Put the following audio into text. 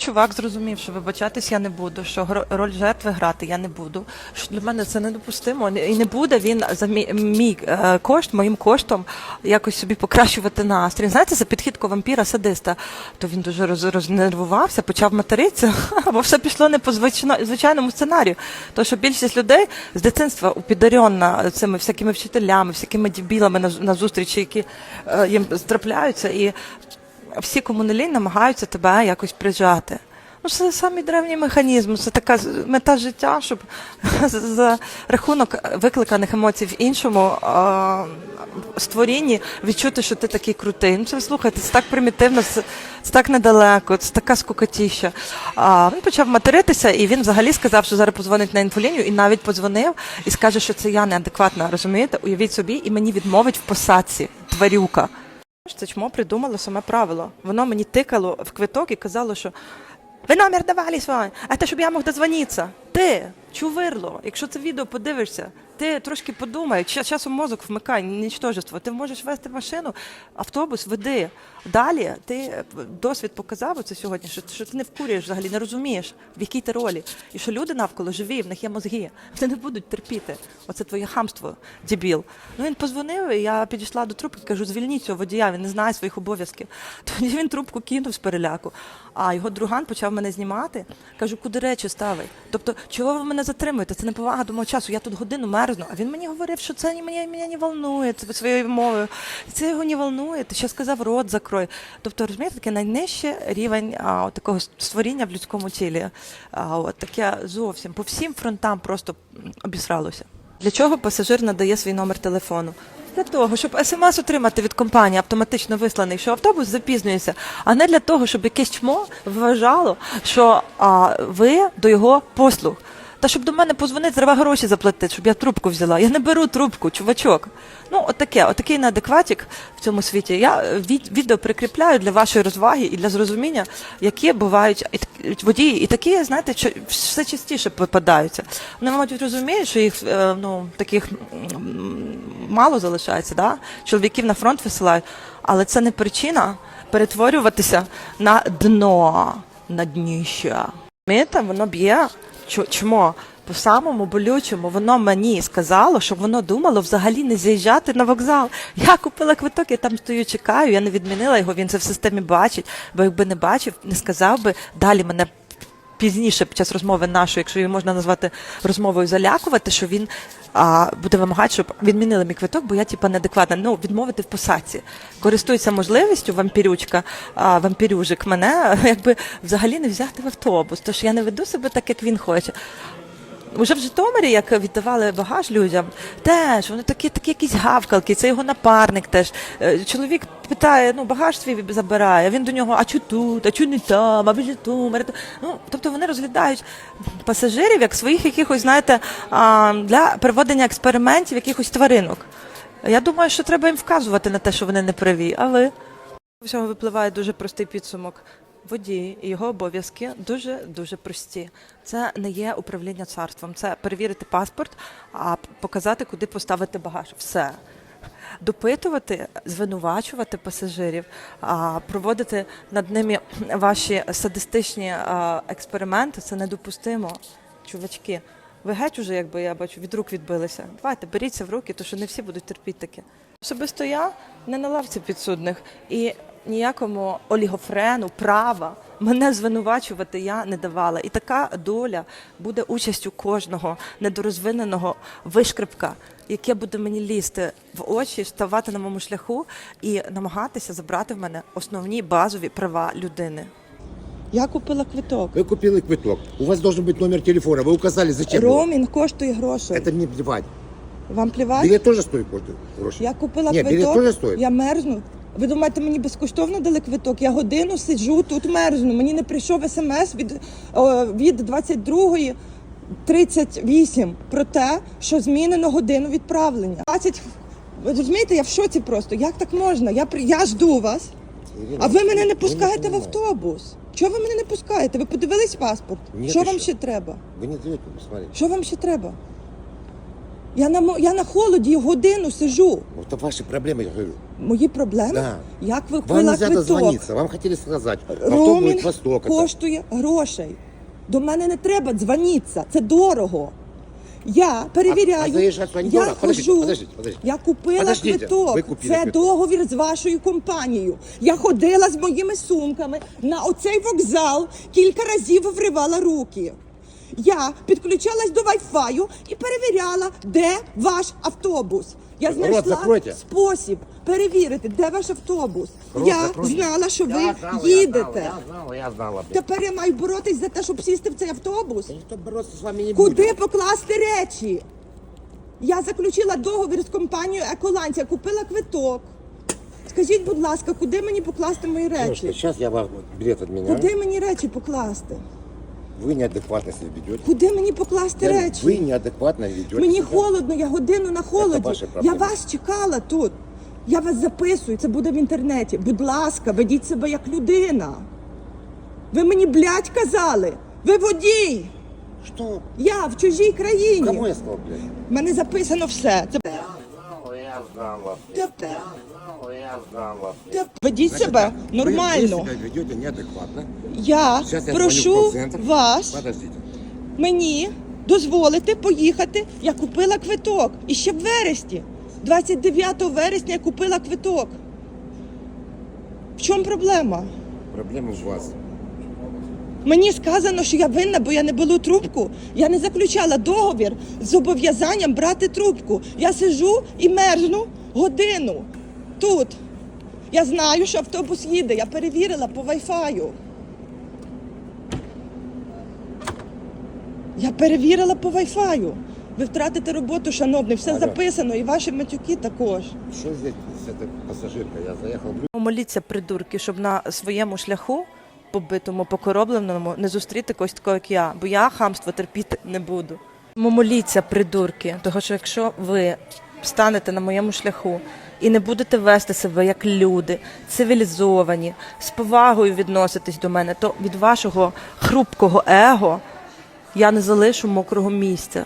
Чувак зрозумів, що вибачатись я не буду, що роль жертви грати я не буду. Що для мене це недопустимо. І не буде він за мій, мій е, кошт, моїм коштом якось собі покращувати настрій. Знаєте, за підхідку вампіра садиста. То він дуже роз, рознервувався, почав материтися, бо все пішло не по звичайному сценарію. То що більшість людей з дитинства упідорьонна цими всякими вчителями, всякими дебілами на, на зустрічі, які е, їм трапляються, і всі комуналі намагаються тебе якось прижати. Ну, це самий древній механізм, це така мета життя, щоб за рахунок викликаних емоцій в іншому а, створінні відчути, що ти такий крутий. Ну, це слухайте, це так примітивно, це, це так недалеко, це така скукотіща. А, він почав материтися, і він взагалі сказав, що зараз позвонить на інфолінію, і навіть подзвонив і скаже, що це я неадекватна, розумієте? Уявіть собі, і мені відмовить в посадці, тварюка. Це чмо придумало саме правило. Воно мені тикало в квиток і казало, що ви номер давали свій, а те, щоб я мог дозвонитися. Ти, чувирло, якщо це відео подивишся, ти трошки подумай, ча- часом мозок вмикай, нічтожество. Ти можеш вести машину, автобус веди. Далі ти е, досвід показав оце сьогодні, що, що ти не вкурюєш взагалі, не розумієш, в якій ти ролі. І що люди навколо живі, в них є мозги. Вони не будуть терпіти. Оце твоє хамство, дебіл. Ну він позвонив, і я підійшла до трубки, кажу, звільніть цього водія, він не знає своїх обов'язків. Тоді він трубку кинув з переляку. А його друган почав мене знімати. Кажу, куди речі ставить? Тобто, чого ви мене затримуєте? Це не повага до мого часу. Я тут годину мерзну. А він мені говорив, що це не мене, мене не волнує це своєю мовою. Це його не волнує. Ти ще сказав, рот закрой. Тобто, розумієте, таке найнижче рівень а, от такого створіння в людському тілі. А, от таке зовсім по всім фронтам просто обісралося. Для чого пасажир надає свій номер телефону? Для того, щоб смс отримати від компанії автоматично висланий, що автобус запізнюється, а не для того, щоб якесь чмо вважало, що а, ви до його послуг. Та щоб до мене позвонити, треба гроші заплатити, щоб я трубку взяла. Я не беру трубку, чувачок. Ну, отаке, отакий неадекватік в цьому світі. Я е, від, відео прикріпляю для вашої розваги і для зрозуміння, які бувають водії, і такі, знаєте, що все частіше попадаються. Вони, мабуть, розуміють, що їх е, ну, таких мало залишається, да? чоловіків на фронт висилають, але це не причина перетворюватися на дно, на дніще. Розумієте, воно б'є чмо. По самому болючому воно мені сказало, щоб воно думало взагалі не з'їжджати на вокзал. Я купила квиток, я там стою, чекаю, я не відмінила його, він це в системі бачить, бо якби не бачив, не сказав би, далі мене пізніше під час розмови нашої, якщо її можна назвати розмовою залякувати, що він а, буде вимагати, щоб відмінили мій квиток, бо я типа неадекватна. Ну, відмовити в посадці. Користується можливістю вампірючка, а, вампірюжик мене якби взагалі не взяти в автобус. Тож я не веду себе так, як він хоче. Уже в Житомирі, як віддавали багаж людям, теж вони такі, такі якісь гавкалки, це його напарник теж. Е, Чоловік питає, ну багаж свій забирає, він до нього, а чу тут, а чу не там, а Житомир. Ну, тобто вони розглядають пасажирів як своїх якихось, знаєте, для проведення експериментів якихось тваринок. Я думаю, що треба їм вказувати на те, що вони не праві, а ви? З всього випливає дуже простий підсумок. Водій і його обов'язки дуже дуже прості. Це не є управління царством. Це перевірити паспорт, а показати, куди поставити багаж. Все. Допитувати, звинувачувати пасажирів, проводити над ними ваші садистичні експерименти це недопустимо, чувачки. Ви геть уже, якби я бачу, від рук відбилися. Давайте беріться в руки, тому що не всі будуть терпіти таке. Особисто я не на лавці підсудних і ніякому олігофрену права мене звинувачувати я не давала. І така доля буде участю кожного недорозвиненого вишкрипка, яке буде мені лізти в очі, ставати на моєму шляху і намагатися забрати в мене основні базові права людини. Я купила квиток. Вы купили квиток. У вас должен быть номер телефона. Вы указали, зачем? его? Роумінг коштує грошей. Это мне плевать. Вам плівати? Билет тоже стоит коштует гроши. Я купила Ні, білет квиток, теж стоїть? я мерзну. Ви думаєте, мені безкоштовно дали квиток? Я годину сиджу, тут мерзну. Мені не прийшов смс від, від 22.38 про те, що змінено годину відправлення. 20... Ви розумієте, я в шоці просто. Як так можна? Я, я жду вас, а ви мене не пускаєте в автобус. Чого ви мене не пускаєте? Ви подивились паспорт? Ні, що вам що? ще треба? Вы не посмотреть. Що вам ще треба? Я на, мо- я на холоді годину сижу. Вот это ваши проблемы, я говорю. Мої проблеми? Да. Як ви Вам купила нельзя квиток? дозвониться, вам хотели сказать. Автобус Роумінг коштує грошей. До мене не треба дзвонитися, це дорого. Я перевіряю. А- а заїжджати вам я дорого? Подождіть, хожу, подождіть, подождіть. я купила Подождіть, квиток. ви купили це квиток. договір з вашою компанією. Я ходила з моїми сумками на оцей вокзал, кілька разів вривала руки. Я підключалась до Wi-Fi і перевіряла, де ваш автобус. Я Рот знайшла закройте. спосіб перевірити, де ваш автобус. Рот я закройте. знала, що ви Я знала, їдете. Я знала, я знала. блядь. Тепер я маю боротись за те, щоб сісти в цей автобус. Бороться вами не Куди будет. покласти речі? Я заключила договір з компанією Еколанс, я купила квиток. Скажіть, будь ласка, куди мені покласти мої речі? сейчас я вам от меня. Куди мені речі покласти? Вы неадекватно себя ведете. Куди мені покласти Я речі? Вы неадекватно ведете Мені себя. холодно, я годину на холоді. ваші Я проблеми. вас чекала тут. Я вас записую, це буде в інтернеті. Будь ласка, ведіть себе як людина. Ви мені блядь, казали. Ви водій. Что? Я в чужій країні. Кому я сказал, блядь? У мене записано все. Це Ведіть себе нормально. вы себя ведете неадекватно. Я Сейчас прошу вас Подождите. мені дозволити поїхати. Я купила квиток. І ще в вересні. 29 вересня я купила квиток. В чому проблема? Проблема у вас. Мені сказано, що я винна, бо я не беру трубку. Я не заключала договір з зобов'язанням брати трубку. Я сижу і мерзну годину тут. Я знаю, що автобус їде. Я перевірила по вайфаю. Я перевірила по вайфаю. Ви втратите роботу, шановний, все Алло. записано, і ваші матюки також. Что здесь пассажиркой? Я заехал в Моліться, придурки, щоб на своєму шляху, побитому, покоробленому, не зустріти когось такого, як я, бо я хамство терпіти не буду. Тому моліться, придурки, того що якщо ви станете на моєму шляху і не будете вести себе як люди, цивілізовані, з повагою відноситись до мене, то від вашого хрупкого его я не залишу мокрого місця.